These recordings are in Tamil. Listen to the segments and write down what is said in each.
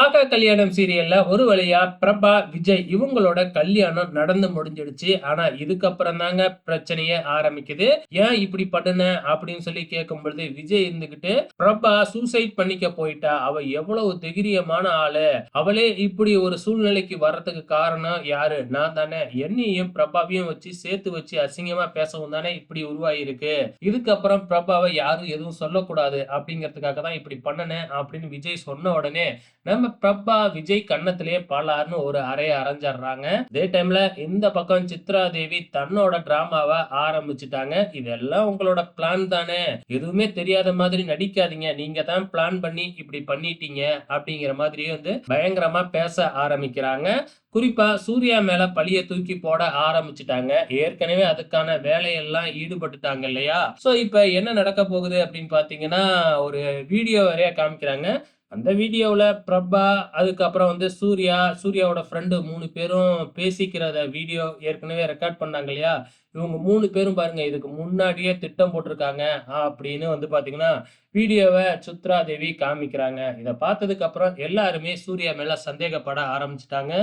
ஆகா கல்யாணம் சீரியல்ல ஒரு வழியா பிரபா விஜய் இவங்களோட கல்யாணம் நடந்து முடிஞ்சிடுச்சு. ஆனா இதுக்கப்புறம் தாங்க பிரச்சனையே ஆரம்பிக்குது. ஏன் இப்படி பண்ணுன அப்படின்னு சொல்லி கேட்கும் பொழுது விஜய் இருந்துகிட்டு பிரபா சூசைட் பண்ணிக்க போயிட்டா. அவ எவ்வளவு தைரியமான ஆளு. அவளே இப்படி ஒரு சூழ்நிலைக்கு வர்றதுக்கு காரணம் யாரு? நான் தானே. என்னையும் பிரபாவையும் வச்சு சேர்த்து வச்சு அசிங்கமா பேசவும் தானே இப்படி உருவாயிருக்கு. இதுக்கப்புறம் பிரபாவை யாரும் எதுவும் சொல்லக்கூடாது அப்படிங்கிறதுக்காக தான் இப்படி பண்ணனேன் அப்படின்னு விஜய் சொன்ன உடனே நம்ம பிரபா விஜய் கண்ணத்திலேயே பாலார்னு ஒரு அறைய அரைஞ்சிடுறாங்க. அதே டைம்ல இந்த பக்கம் சித்ரா தேவி தன்னோட டிராமாவை ஆரம்பிச்சுட்டாங்க. இதெல்லாம் உங்களோட பிளான் தானே. எதுவுமே தெரியாத மாதிரி நடிக்காதீங்க. நீங்க தான் பிளான் பண்ணி இப்படி பண்ணிட்டீங்க அப்படிங்கிற மாதிரி வந்து பயங்கரமா பேச ஆரம்பிக்கிறாங்க. குறிப்பா சூர்யா மேல பழிய தூக்கி போட ஆரம்பிச்சுட்டாங்க. ஏற்கனவே அதுக்கான வேலையெல்லாம் ஈடுபட்டுட்டாங்க இல்லையா? சோ இப்ப என்ன நடக்க போகுது அப்படின்னு பாத்தீங்கன்னா ஒரு வீடியோ வரைய காமிக்கிறாங்க. அந்த வீடியோவில் பிரபா அதுக்கப்புறம் வந்து சூர்யா சூர்யாவோட ஃப்ரெண்டு மூணு பேரும் பேசிக்கிறத வீடியோ ஏற்கனவே ரெக்கார்ட் பண்ணாங்க இல்லையா? இவங்க மூணு பேரும் பாருங்க இதுக்கு முன்னாடியே திட்டம் போட்டிருக்காங்க அப்படின்னு வந்து பார்த்தீங்கன்னா வீடியோவை சுத்ரா தேவி காமிக்கிறாங்க. இதை பார்த்ததுக்கு அப்புறம் எல்லாருமே சூர்யா மேல சந்தேகப்பட ஆரம்பிச்சிட்டாங்க.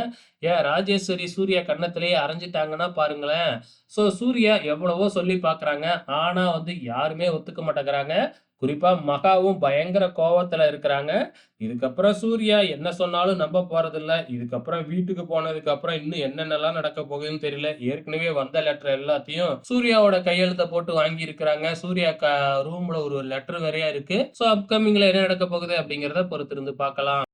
ஏன் ராஜேஸ்வரி சூர்யா கன்னத்திலேயே அரைஞ்சிட்டாங்கன்னா பாருங்களேன். ஸோ சூர்யா எவ்வளவோ சொல்லி பார்க்குறாங்க ஆனால் வந்து யாருமே ஒத்துக்க மாட்டேங்கிறாங்க. குறிப்பா மகாவும் பயங்கர கோவத்துல இருக்கிறாங்க. இதுக்கப்புறம் சூர்யா என்ன சொன்னாலும் நம்ப போறதில்ல. இதுக்கப்புறம் வீட்டுக்கு போனதுக்கு அப்புறம் இன்னும் என்னென்னலாம் நடக்க போகுதுன்னு தெரியல. ஏற்கனவே வந்த லெட்டர் எல்லாத்தையும் சூர்யாவோட கையெழுத்த போட்டு வாங்கி இருக்கிறாங்க சூர்யா ரூம்ல ஒரு லெட்டர் வேறையா இருக்கு. ஸோ அப்கமிங்ல என்ன நடக்க போகுது அப்படிங்கிறத பொறுத்திருந்து பார்க்கலாம்.